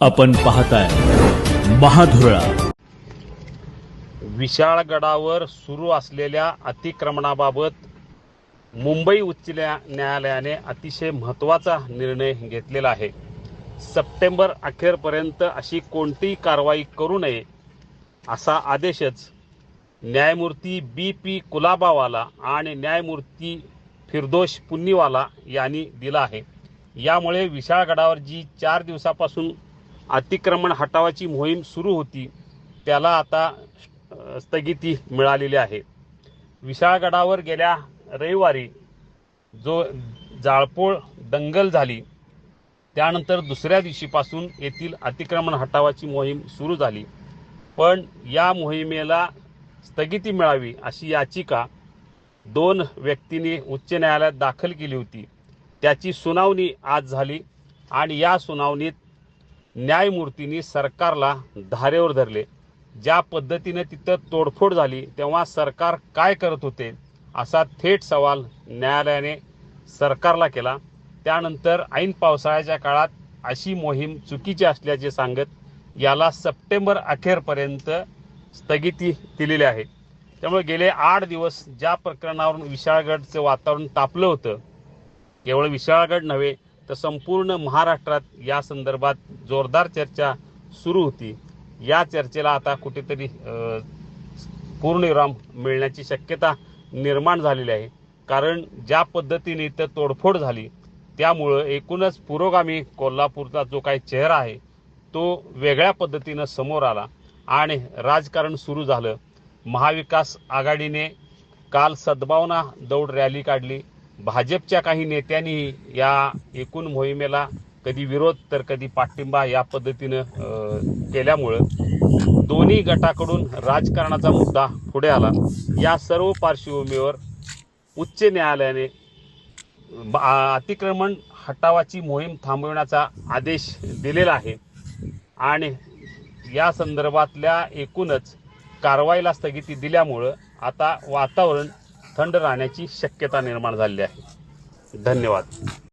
आपण पाहताय महाधुरळा. विशाळगडावर सुरू असलेल्या अतिक्रमणाबाबत मुंबई उच्च न्यायालयाने अतिशय महत्त्वाचा निर्णय घेतलेला आहे. सप्टेंबर अखेरपर्यंत अशी कोणतीही कारवाई करू नये असा आदेशच न्यायमूर्ती बी पी कुलाबावाला आणि न्यायमूर्ती फिरदोश पुन्नीवाला यांनी दिला आहे. यामुळे विशाळगडावर जी चार दिवसापासून अतिक्रमण हटावाची मोहीम सुरू होती त्याला आता स्थगिती मिळालेली आहे. विशाळगडावर गेल्या रविवारी जो जाळपोळ दंगल झाली त्यानंतर दुसऱ्या दिवशीपासून येथील अतिक्रमण हटावाची मोहीम सुरू झाली. पण या मोहिमेला स्थगिती मिळावी अशी याचिका दोन व्यक्तींनी उच्च न्यायालयात दाखल केली होती. त्याची सुनावणी आज झाली आणि या सुनावणीत न्यायमूर्तींनी सरकारला धारेवर धरले. ज्या पद्धतीने तिथं तोडफोड झाली तेव्हा सरकार काय करत होते असा थेट सवाल न्यायालयाने सरकारला केला. त्यानंतर ऐन पावसाळ्याच्या काळात अशी मोहीम चुकीची असल्याचे सांगत याला सप्टेंबर अखेरपर्यंत स्थगिती दिलेली आहे. त्यामुळे गेले आठ दिवस ज्या प्रकरणावरून विशाळगडचं वातावरण तापलं होतं केवळ विशाळगड नव्हे तर संपूर्ण महाराष्ट्रात या संदर्भात जोरदार चर्चा सुरू होती. या चर्चेला आता कुठेतरी पूर्णविराम मिळण्याची शक्यता निर्माण झालेली आहे. कारण ज्या पद्धतीने इथं तोडफोड झाली त्यामुळं एकूणच पुरोगामी कोल्हापूरचा जो काही चेहरा आहे तो वेगळ्या पद्धतीनं समोर आला आणि राजकारण सुरू झालं. महाविकास आघाडीने काल सद्भावना दौड रॅली काढली. भाजपच्या काही नेत्यांनी या एकूण मोहिमेला कधी विरोध तर कधी पाठिंबा या पद्धतीनं केल्यामुळं दोन्ही गटाकडून राजकारणाचा मुद्दा पुढे आला. या सर्व पार्श्वभूमीवर उच्च न्यायालयाने अतिक्रमण हटावाची मोहीम थांबवण्याचा आदेश दिलेला आहे आणि या संदर्भातल्या एकूणच कारवाईला स्थगिती दिल्यामुळं आता वातावरण थंड राहण्याची शक्यता निर्माण झालेली आहे. धन्यवाद.